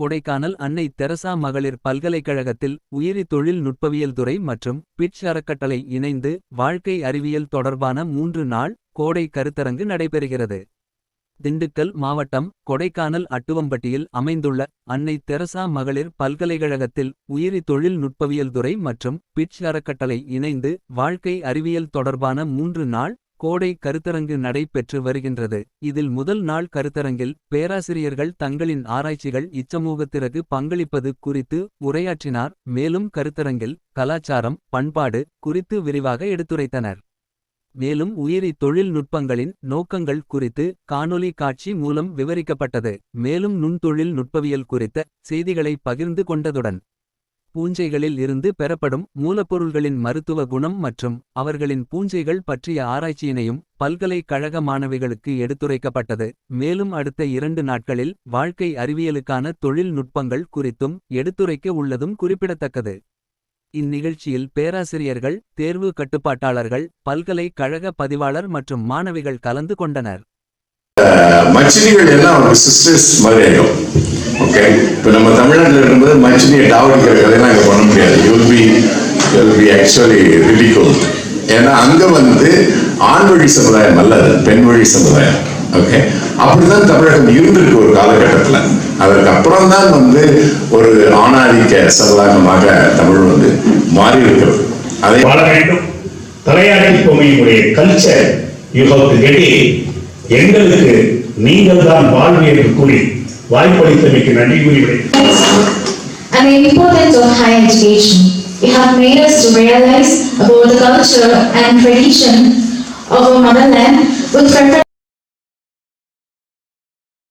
கொடைக்கானல் அன்னை தெரசா மகளிர் பல்கலைக்கழகத்தில் உயிரி தொழில் நுட்பவியல் துறை மற்றும் பிட்ச் அறக்கட்டளை இணைந்து வாழ்க்கை அறிவியல் தொடர்பான மூன்று நாள் கோடை கருத்தரங்கு நடைபெறுகிறது. திண்டுக்கல் மாவட்டம் கொடைக்கானல் அட்டுவம்பட்டியில் அமைந்துள்ள அன்னை தெரசா மகளிர் பல்கலைக்கழகத்தில் உயிரி தொழில் நுட்பவியல் துறை மற்றும் பிட்ச் அறக்கட்டளை இணைந்து வாழ்க்கை அறிவியல் தொடர்பான மூன்று நாள் கோடை கருத்தரங்கு நடைபெற்று வருகின்றது. இதில் முதல் நாள் கருத்தரங்கில் பேராசிரியர்கள் தங்களின் ஆராய்ச்சிகள் இச்சமூகத்திற்கு பங்களிப்பது குறித்து உரையாற்றினார். மேலும் கருத்தரங்கில் கலாச்சாரம் பண்பாடு குறித்து விரிவாக எடுத்துரைத்தனர். மேலும் உயிரி தொழில்நுட்பங்களின் நோக்கங்கள் குறித்து காணொலி காட்சி மூலம் விவரிக்கப்பட்டது. மேலும் நுண்தொழில் நுட்பவியல் குறித்த செய்திகளை பகிர்ந்து கொண்டதுடன். பூஞ்சைகளில் இருந்து பெறப்படும் மூலப்பொருள்களின் மருத்துவ குணம் மற்றும் அவர்களின் பூஞ்சைகள் பற்றிய ஆராய்ச்சியினையும் பல்கலைக்கழக மாணவிகளுக்கு எடுத்துரைக்கப்பட்டது. மேலும் அடுத்த இரண்டு நாட்களில் வாழ்க்கை அறிவியலுக்கான தொழில்நுட்பங்கள் குறித்தும் எடுத்துரைக்க உள்ளதும் குறிப்பிடத்தக்கது. இந்நிகழ்ச்சியில் பேராசிரியர்கள் தேர்வு கட்டுப்பாட்டாளர்கள் பல்கலைக்கழக பதிவாளர் மற்றும் மாணவிகள் கலந்து கொண்டனர். மச்சினிகள் எல்லாம் சிஸ்டர்ஸ் மாதிரி ஓகே இப்போ நம்ம தமிழ்நாட்டில் இருக்கும்போது மச்சினியை டாவடிக்கிற கதையெல்லாம் இங்கே பண்ண முடியாது. You'll be you'll be actually ridiculous ஏன்னா அங்கே வந்து ஆண் வழி சமுதாயம் அல்ல அது பெண் வழி சமுதாயம். ஓகே அப்படிதான் தமிழகம் இருந்திருக்கு ஒரு காலகட்டத்தில். அதற்கு தான் வந்து ஒரு ஆணாதிக்க சமுதாயமாக தமிழ் வந்து மாறி இருக்கிறது அதை வாழ வேண்டும். தலையாட்டி பொம்மையினுடைய culture you have to get எங்களுக்கு நீங்கள் தான் வாழ்வு என்று கூறி வாய்ப்பளித்தமைக்கு நன்றி கூறி விடைபெறுகிறேன். and the importance of higher education. It have made us to realize about the culture and tradition of our motherland with preference